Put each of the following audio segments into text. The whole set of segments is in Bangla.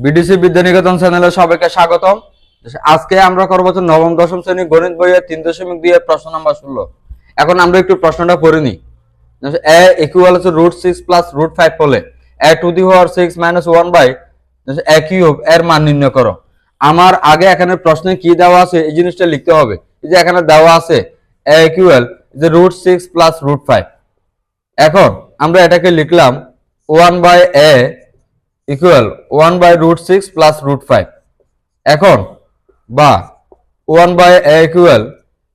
বিডিসি বিদ্যানিকেতন চ্যানেলে সবাইকে স্বাগতম। আজকে আমরা করব নবম, দশম শ্রেণি গণিত বইয়ের তিন দশমিক দুই প্রশ্ন নাম্বার ষোলো। এখন আমরা একটু প্রশ্নটা পড়ে নিই। এ ইকুয়াল হচ্ছে root six plus root five হলে A to the power six minus one by A cube এর মান নির্ণয় করো। আমার আগে এখানে প্রশ্নে কি দেওয়া আছে, এই জিনিসটা লিখতে হবে। এই যে এখানে দেওয়া আছে, এ ইকুয়াল যে root six plus root five এখন আমরা এটাকে লিখলাম one by A equal one by root six plus root five এখন বা ওয়ান বাই এ ইকুয়াল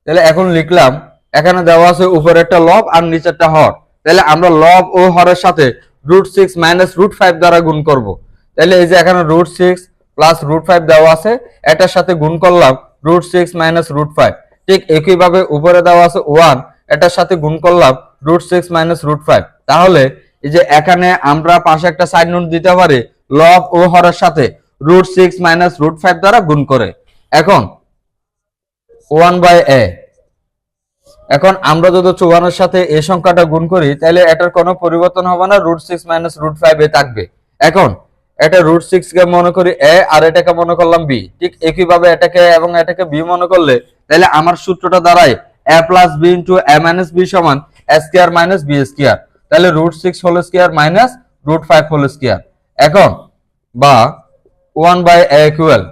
তাহলে এখন লিখলাম, এখানে দেওয়া আছে উপরে একটা লব আর নিচে একটা হর। তাহলে আমরা লব ও হরের সাথে root six minus root five দ্বারা গুণ করব। তাহলে এই যে এখানে root six plus root five দেওয়া আছে, এটার সাথে গুণ করলাম root six minus root five ঠিক একইভাবে উপরে দেওয়া আছে ওয়ান এটার সাথে গুণ করলাম root six minus root five তাহলে এই যে এখানে আমরা পাশে একটা সাইড নোট দিতে পারি লব ও হরের সাথে root six minus root five দ্বারা গুণ করে। এখন ওয়ান বাই এ এখন আমরা যদি চৌয়ানের সাথে এই সংখ্যাটা গুণ করি, তাহলে এটার কোনো পরিবর্তন হবে না root six minus root five এ থাকবে। এখন, এটা রুট সিক্স কে মনে করি এ আর এটাকে মনে করলাম বি ঠিক একইভাবে এটাকে এবং এটাকে বি মনে করলে, তাহলে আমার সূত্রটা দাঁড়ায় A plus B into A minus B সমান A square minus B square তাহলে root six whole square minus root five whole square এখন বা ওয়ান বাই এ ইকুয়াল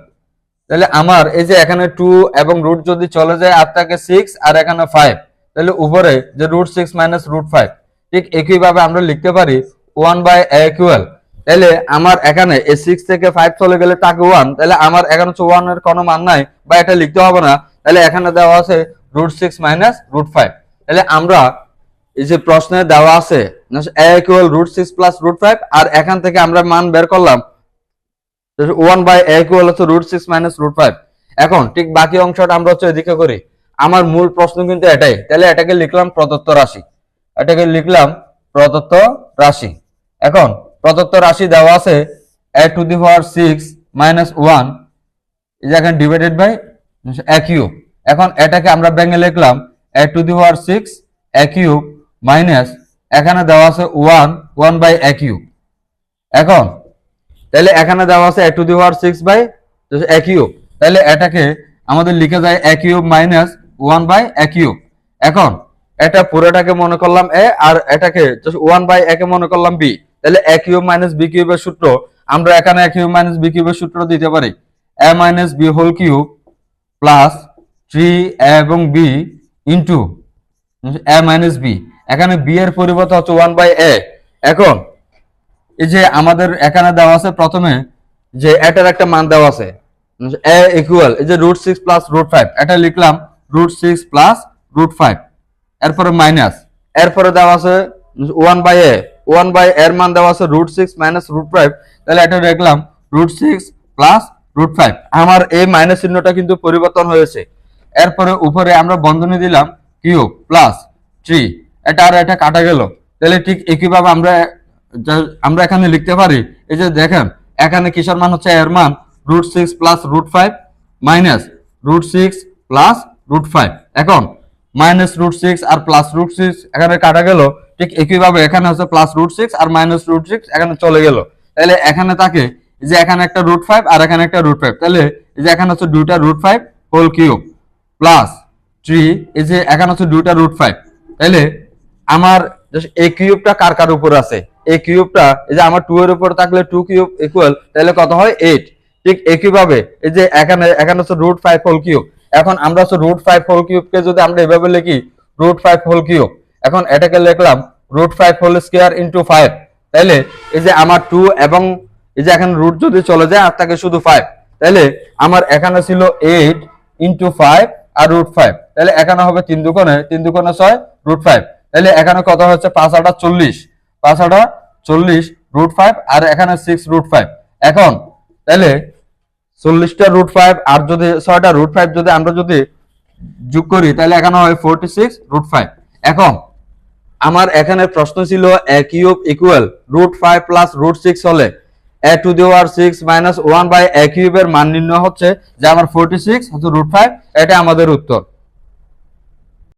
তাহলে আমার এই যে এখানে টু এবং রুট যদি চলে যায়, আর থাকে সিক্স আর এখানে ফাইভ তাহলে উপরে যে root six minus root five ঠিক একইভাবে আমরা লিখতে পারি ওয়ান বাই ইকুয়াল তাহলে আমার এখানে এই সিক্স থেকে ফাইভ চলে গেলে তাকে ওয়ান তাহলে আমার এখানে হচ্ছে ওয়ানের কোনো মান নাই, বা এটা লিখতে হবে না। তাহলে এখানে দেওয়া আছে root six minus root five তাহলে আমরা এই যে প্রশ্নে দেওয়া আছে root six plus root five আর এখান থেকে আমরা মান বের করলাম ওয়ান বাই ইকুয়াল হচ্ছে root six minus root five এখন ঠিক বাকি অংশটা আমরা হচ্ছে এদিকে করি। আমার মূল প্রশ্ন কিন্তু এটাই। তাহলে এটাকে লিখলাম প্রদত্ত রাশি। এটাকে লিখলাম প্রদত্ত রাশি। এখন প্রদত্ত রাশি দেওয়া আছে A to the power six minus one এখানে ডিভাইডেড বাই এ কিউব এখন এটাকে আমরা ব্যাঙে লিখলাম A to the power six A cube minus এখানে দেওয়া আছে one one by A cube. এখন, তাহলে এখানে দেওয়া আছে A to the power six by A cube. তাহলে এটাকে আমাদের লিখে যায় A cube minus one by A cube. এখন, এটা পুরোটাকে মনে করলাম এ আর এটাকে ওয়ান বাই এ কে মনে করলাম বি। তাহলে এ কিউব মাইনাস বি কিউবের সূত্র, আমরা এখানে এ কিউব মাইনাস বি কিউবের সূত্র দিতে পারি। A minus B whole cube plus three এবং B into A minus B. এখানে বি এর পরিবর্তে হচ্ছে ওয়ান বাই এ এখন, এই যে আমাদের এখানে দেওয়া আছে প্রথমে যে এটার একটা মান দেওয়া আছে এ ইকুয়াল এই যে root six plus root five এটা লিখলাম root six plus root five এরপরে মাইনাস এরপরে দেওয়া আছে one by A one by এর মান দেওয়া আছে root six minus root five তাহলে এটা লিখলাম root six plus root five আমার এই মাইনাস চিহ্নটা কিন্তু পরিবর্তন হয়েছে। এরপরে উপরে আমরা বন্ধনী দিলাম কিউব প্লাস থ্রি এটা আর এটা কাটা গেল। তাহলে ঠিক একইভাবে আমরা আমরা এখানে লিখতে পারি, এই যে দেখেন, এখানে কিসের মান হচ্ছে এর মান? Root six plus root five minus root six plus root five এখন মাইনাস রুট সিক্স আর প্লাস রুট সিক্স এখানে কাটা গেল, ঠিক একইভাবে এখানে হচ্ছে প্লাস রুট সিক্স আর মাইনাস রুট সিক্স এখানে চলে গেল। তাহলে এখানে এই যে এখানে একটা রুট ফাইভ আর এখানে একটা রুট ফাইভ তাহলে এই যে এখানে হচ্ছে দুইটা root five whole cube plus three এই যে এখানে হচ্ছে দুইটা রুট ফাইভ তাহলে আমার এই কিউবটা কার কার উপর আছে? এই কিউবটা এই যে আমার টু এর উপর থাকলে টু কিউব ইকুয়াল তাহলে কত হয়? এইট ঠিক একইভাবে, এই যে এখানে এখানে হচ্ছে রুট ফাইভ হোল কিউব এখন আমরা হচ্ছে রুট ফাইভ হোল কিউবকে যদি আমরা এভাবে লিখি রুট ফাইভ হোল কিউব এখন এটাকে লিখলাম root five whole square into five তাহলে এই যে আমার টু এবং এই যে এখানে রুট যদি চলে যায়, আর থাকে শুধু ফাইভ তাহলে আমার এখানে ছিল এইট ইন্টু ফাইভ আর রুট ফাইভ তাহলে এখানে হবে তিন দুকোণে তিন দুকোণে ছয় রুট ফাইভ তাহলে এখানে কত হচ্ছে? পাঁচ আটা চল্লিশ। পাঁচ আটা চল্লিশ রুট ফাইভ আর এখানে সিক্স রুট ফাইভ এখন তাহলে চল্লিশটা রুট ফাইভ আর যদি ছয়টা রুট ফাইভ যদি আমরা যদি যোগ করি, তাহলে এখানে হয় ফোরটি সিক্স রুট ফাইভ এখন আমার এখানে প্রশ্ন ছিল A cube equal root five plus root six হলে A to the power six minus one by A কিউবের মান নির্ণয় হচ্ছে যে আমার ফোরটি সিক্স হচ্ছে রুট ফাইভ এটা আমাদের উত্তর।